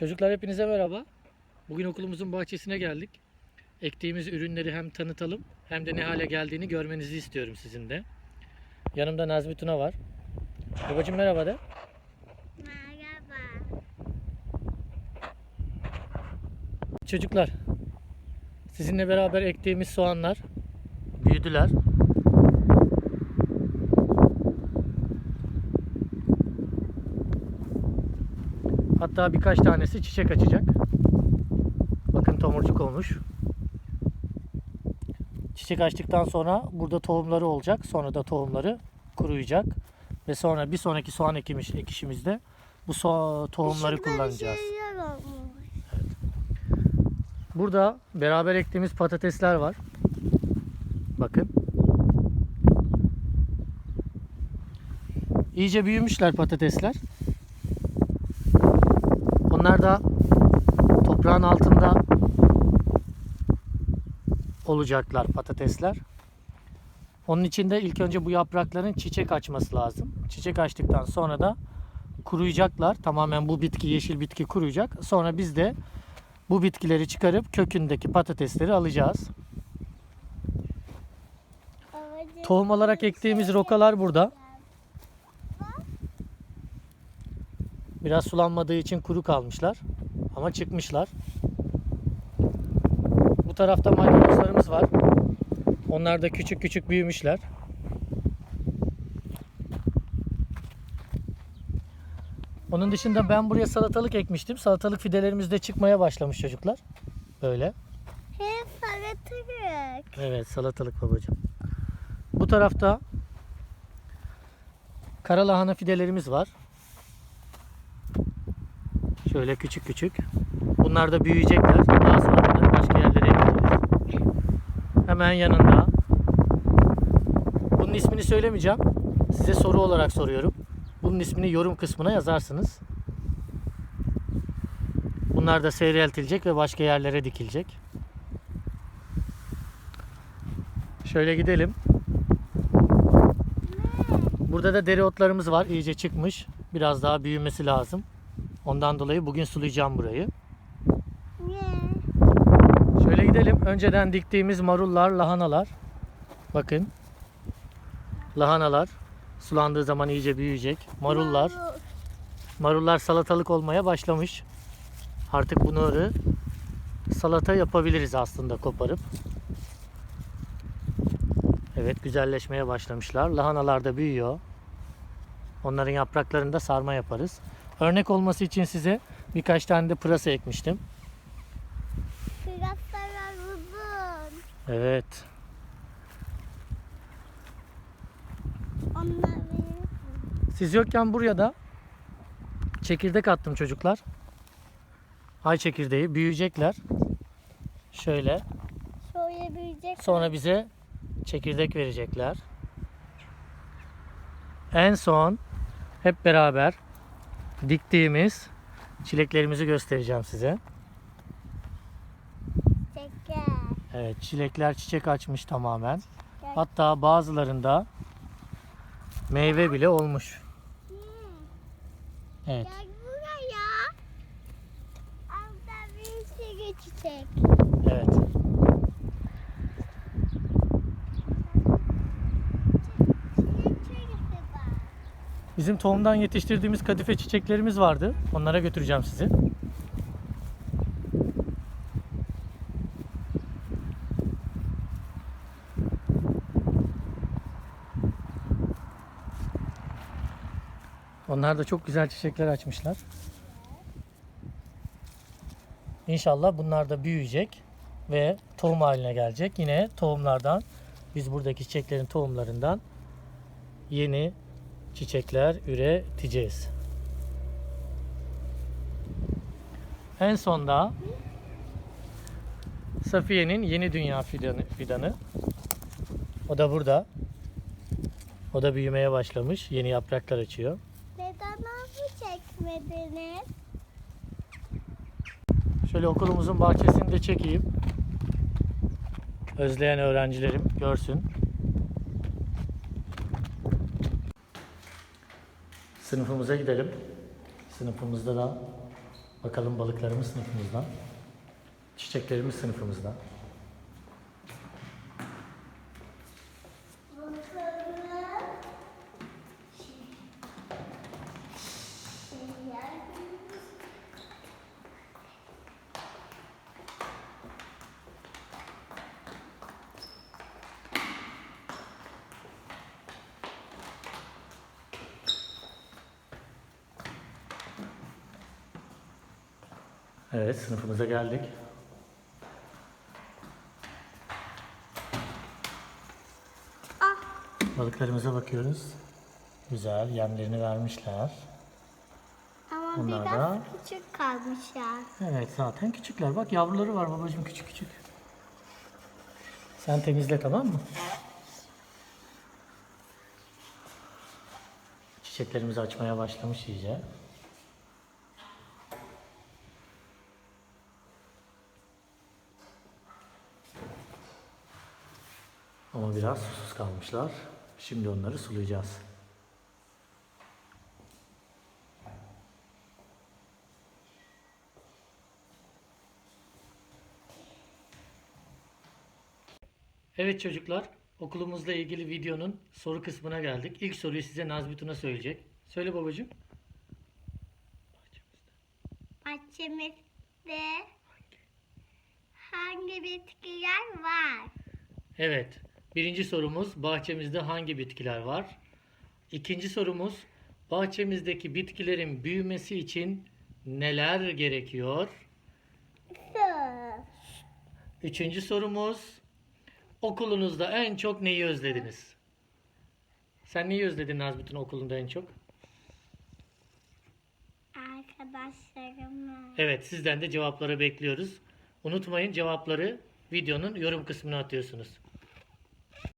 Çocuklar hepinize merhaba. Bugün okulumuzun bahçesine geldik. Ektiğimiz ürünleri hem tanıtalım hem de ne hale geldiğini görmenizi istiyorum sizin de. Yanımda Nazmi Tuna var. Babacım merhaba de. Merhaba. Çocuklar sizinle beraber ektiğimiz soğanlar büyüdüler. Hatta birkaç tanesi çiçek açacak. Bakın tomurcuk olmuş. Çiçek açtıktan sonra burada tohumları olacak. Sonra da tohumları kuruyacak. Ve sonra bir sonraki soğan ekimiş, ekişimizde bu so- tohumları bir kullanacağız. olmuş. Burada beraber ektiğimiz patatesler var. Bakın. İyice büyümüşler patatesler. Onlar da toprağın altında olacaklar patatesler. Onun için de ilk önce bu yaprakların çiçek açması lazım. Çiçek açtıktan sonra da kuruyacaklar. Tamamen bu bitki, yeşil bitki kuruyacak. Sonra biz de bu bitkileri çıkarıp kökündeki patatesleri alacağız. Tohum olarak ektiğimiz rokalar burada. Biraz sulanmadığı için kuru kalmışlar. Ama çıkmışlar. Bu tarafta maydanozlarımız var. Onlar da küçük küçük büyümüşler. Onun dışında ben buraya salatalık ekmiştim. Salatalık fidelerimiz de çıkmaya başlamış çocuklar. Böyle. Hep salatalık. Evet salatalık babacığım. Bu tarafta kara lahana fidelerimiz var. Şöyle küçük küçük. Bunlar da büyüyecekler. Daha sonra bunları başka yerlere ekeceğiz. Hemen yanında. Bunun ismini söylemeyeceğim. Size soru olarak soruyorum. Bunun ismini yorum kısmına yazarsınız. Bunlar da seyreltilecek ve başka yerlere dikilecek. Şöyle gidelim. Burada da dereotlarımız var. iyice çıkmış. Biraz daha büyümesi lazım. Ondan dolayı bugün sulayacağım burayı. Şöyle gidelim. Önceden diktiğimiz marullar, lahanalar. Bakın. Lahanalar. Sulandığı zaman iyice büyüyecek. Marullar. Marul. Marullar salatalık olmaya başlamış. Artık bunları salata yapabiliriz aslında koparıp. Evet güzelleşmeye başlamışlar. Lahanalar da büyüyor. Onların yapraklarını da sarma yaparız. Örnek olması için size birkaç tane de pırasa ekmiştim. Pırasalar uzun. Evet. Onlar benim. Siz yokken buraya da çekirdek attım çocuklar. Ay çekirdeği büyüyecekler. Şöyle. Şöyle büyüyecek. Sonra bize çekirdek verecekler. En son hep beraber diktiğimiz çileklerimizi göstereceğim size. Şeker. Evet, çilekler çiçek açmış tamamen. Hatta bazılarında meyve bile olmuş. Hmm. Evet. Gel buraya. Altta bir sürü çiçek. Evet. Bizim tohumdan yetiştirdiğimiz kadife çiçeklerimiz vardı. Onlara götüreceğim sizi. Onlar da çok güzel çiçekler açmışlar. İnşallah bunlar da büyüyecek ve tohum haline gelecek. Yine tohumlardan biz buradaki çiçeklerin tohumlarından yeni çiçekler üreteceğiz. En sonda Safiye'nin yeni dünya fidanı, fidanı. O da burada. O da büyümeye başlamış. Yeni yapraklar açıyor. Neden bu çekmediniz? Şöyle okulumuzun bahçesini de çekeyim. Özleyen öğrencilerim görsün. Sınıfımıza gidelim. Sınıfımızda da Bakalım balıklarımız sınıfımızdan. Çiçeklerimiz sınıfımızdan. Evet sınıfımıza geldik. Ah, Balıklarımıza bakıyoruz. Güzel yemlerini vermişler. ama Bunlar biraz da- küçük kalmışlar. Evet zaten küçükler. Bak yavruları var babacığım küçük küçük. Sen temizle tamam mı? Çiçeklerimiz açmaya başlamış iyice. Ama biraz susuz kalmışlar. Şimdi onları sulayacağız. Evet çocuklar, okulumuzla ilgili videonun soru kısmına geldik. İlk soruyu size Nazmi Tuna söyleyecek. Söyle babacığım. Bahçemizde hangi bitkiler var? Evet, birinci sorumuz bahçemizde hangi bitkiler var? İkinci sorumuz bahçemizdeki bitkilerin büyümesi için neler gerekiyor? Üçüncü sorumuz okulunuzda en çok neyi özlediniz? Sen neyi özledin Nazmi Tuna okulunda en çok? Arkadaşlarımı. Evet, sizden de cevapları bekliyoruz. Unutmayın cevapları videonun yorum kısmına atıyorsunuz.